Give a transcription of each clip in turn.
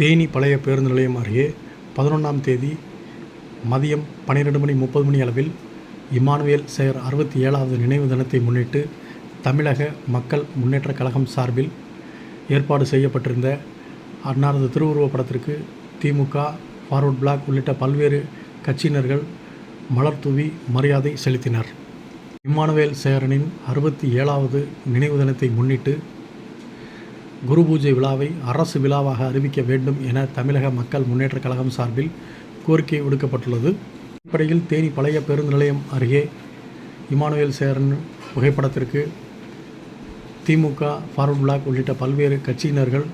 தேனி பழைய பேருந்து நிலையம் அருகே பதினொன்றாம் தேதி மதியம் பன்னிரெண்டு மணி முப்பது மணி அளவில் இமானுவேல் செயர் அறுபத்தி ஏழாவது நினைவு தினத்தை முன்னிட்டு தமிழக மக்கள் முன்னேற்றக் கழகம் சார்பில் ஏற்பாடு செய்யப்பட்டிருந்த அன்னாரது திருவுருவப் படத்திற்கு திமுக ஃபார்வர்ட் பிளாக் உள்ளிட்ட பல்வேறு கட்சியினர்கள் மலர் தூவி மரியாதை செலுத்தினர். இம்மானுவேல் சேரனின் அறுபத்தி ஏழாவது நினைவு தினத்தை முன்னிட்டு குரு பூஜை விழாவை அரசு விழாவாக அறிவிக்க வேண்டும் என தமிழக மக்கள் முன்னேற்ற கழகம் சார்பில் கோரிக்கை விடுக்கப்பட்டுள்ளது. அடிப்படையில் தேனி பழைய பேருந்து நிலையம் அருகே இமானுவேல் சேரன் புகைப்படத்திற்கு திமுக ஃபார்வர்ட் பிளாக் உள்ளிட்ட பல்வேறு கட்சியினர்கள்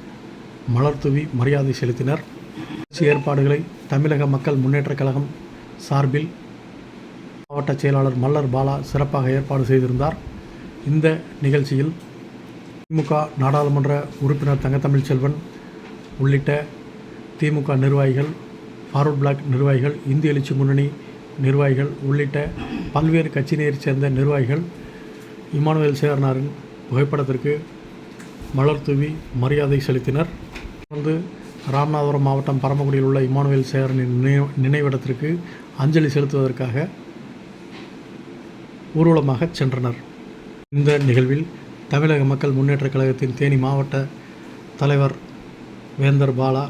மலர் தூவி மரியாதை செலுத்தினர். கட்சி ஏற்பாடுகளை தமிழக மக்கள் முன்னேற்ற கழகம் சார்பில் மாவட்ட செயலாளர் மல்லர் பாலா சிறப்பாக ஏற்பாடு செய்திருந்தார். இந்த நிகழ்ச்சியில் திமுக நாடாளுமன்ற உறுப்பினர் தங்கத்தமிழ் செல்வன் உள்ளிட்ட திமுக நிர்வாகிகள் ஃபார்வர்ட் பிளாக் நிர்வாகிகள் இந்திய எழுச்சி முன்னணி நிர்வாகிகள் உள்ளிட்ட பல்வேறு கட்சியினரை சேர்ந்த நிர்வாகிகள் இமானுவேல் சேரனாரின் புகைப்படத்திற்கு மலர் தூவி மரியாதை செலுத்தினர். தொடர்ந்து ராமநாதபுரம் மாவட்டம் பரமக்குடியில் உள்ள இமானுவேல் சேரனின் நினைவு நினைவிடத்திற்கு அஞ்சலி செலுத்துவதற்காக ஊர்வலமாக சென்றனர். இந்த நிகழ்வில் தமிழக மக்கள் முன்னேற்றக் கழகத்தின் தேனி மாவட்ட தலைவர் வேந்தர் பாலா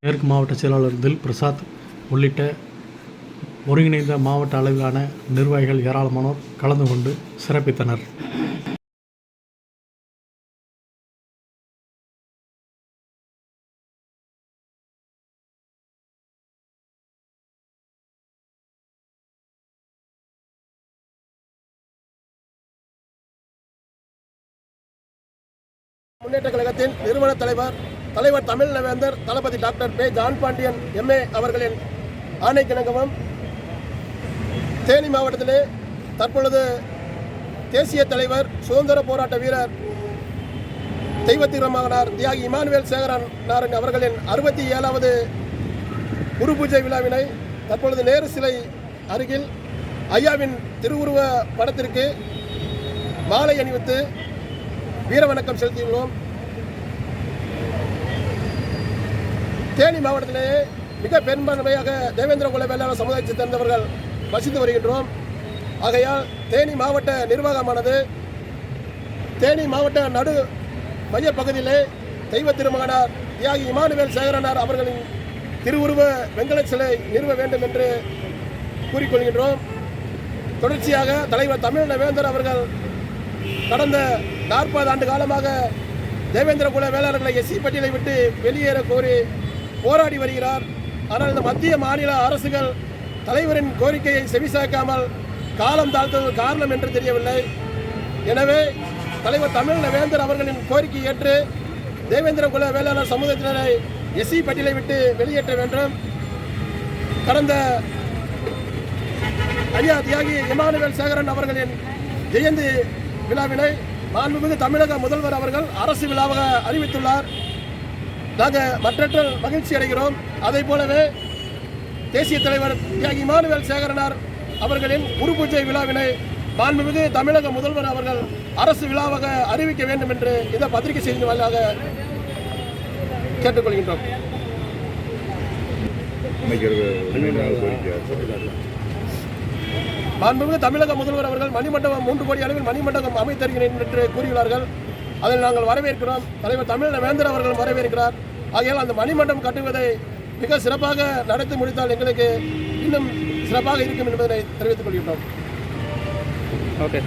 மேற்கு மாவட்ட செயலாளர் தில் பிரசாத் உள்ளிட்ட ஒருங்கிணைந்த மாவட்ட அளவிலான நிர்வாகிகள் ஏராளமானோர் கலந்து கொண்டு சிறப்பித்தனர். முன்னேற்ற கழகத்தின் நிறுவன தலைவர் தலைவர் தமிழ்நவேந்தர் தளபதி டாக்டர் பே ஜான் பாண்டியன் எம்ஏ அவர்களின் ஆணைக்கிணங்கவும் தேனி மாவட்டத்திலே தற்பொழுது தேசிய தலைவர் சுதந்திர போராட்ட வீரர் தெய்வத்திரமாகனார் தியாகி இமானுவேல் சேகரனாரன் அவர்களின் அறுபத்தி ஏழாவது குரு பூஜை விழாவினை தற்பொழுது நேரு சிலை அருகில் ஐயாவின் திருவுருவ படத்திற்கு மாலை அணிவித்து வீர வணக்கம் செலுத்தியுள்ளோம். தேனி மாவட்டத்திலேயே மிக பெரும்பான்மையாக தேவேந்திர குல வேளாண் சமுதாயத்தை சேர்ந்தவர்கள் வசித்து வருகின்றோம். ஆகையால் தேனி மாவட்ட நிர்வாகமானது தேனி மாவட்ட நடு மைய பகுதியிலே தெய்வ திருமகனார் தியாகி இமானுவேல் சேகரனார் அவர்களின் திருவுருவ வெங்கல சிலை நிறுவ வேண்டும் என்று கூறிக்கொள்கின்றோம். தொடர்ச்சியாக தலைவர் தமிழ் வேந்தர் அவர்கள் கடந்த நாற்பது ஆண்டு காலமாக தேவேந்திர குல வேளாளர்களை எஸ்சி பட்டியலை விட்டு வெளியேற கோரி போராடி வருகிறார். ஆனால் இந்த மத்திய மாநில அரசுகள் தலைவரின் கோரிக்கையை செவிசாக்காமல் காலம் தாழ்த்தது காரணம் என்று தெரியவில்லை. எனவே தலைவர் தமிழ் வேந்தர் அவர்களின் கோரிக்கை ஏற்று தேவேந்திர குல வேளாளர் சமூகத்தினரை எஸ்சி பட்டியலை விட்டு வெளியேற்ற வேண்டும். கடந்த ஐயா தியாகி இமானுவேல் சேகரன் அவர்களின் ஜெயந்தி விழாவினை மாண்புமிகு தமிழக முதல்வர் அவர்கள் அரசு விழாவாக அறிவித்துள்ளார். நாங்கள் மற்றற்ற மகிழ்ச்சி அடைகிறோம். அதை போலவே தேசிய தலைவர் தியாகி மானுவேல் சேகரனார் அவர்களின் குரு பூஜை விழாவினை மாண்புமிகு தமிழக முதல்வர் அவர்கள் அரசு விழாவாக அறிவிக்க வேண்டும் என்று இந்த பத்திரிகை செய்தி வாயிலாக கேட்டுக்கொள்கின்றோம். மாண்புமிகு தமிழக முதல்வர் அவர்கள் மணிமண்டபம் மூன்று கோடி அளவில் மணிமண்டபம் அமைத்திருக்கிறேன் என்று கூறியுள்ளார்கள். அதில் நாங்கள் வரவேற்கிறோம். தலைவர் தமிழக வேந்தர் அவர்கள் வரவேற்கிறார். ஆகையால் அந்த மணிமண்டபம் கட்டுவதை மிக சிறப்பாக நடத்தி முடித்தால் எங்களுக்கு இன்னும் சிறப்பாக இருக்கும் என்பதை தெரிவித்துக் கொள்கின்றோம். ஓகே.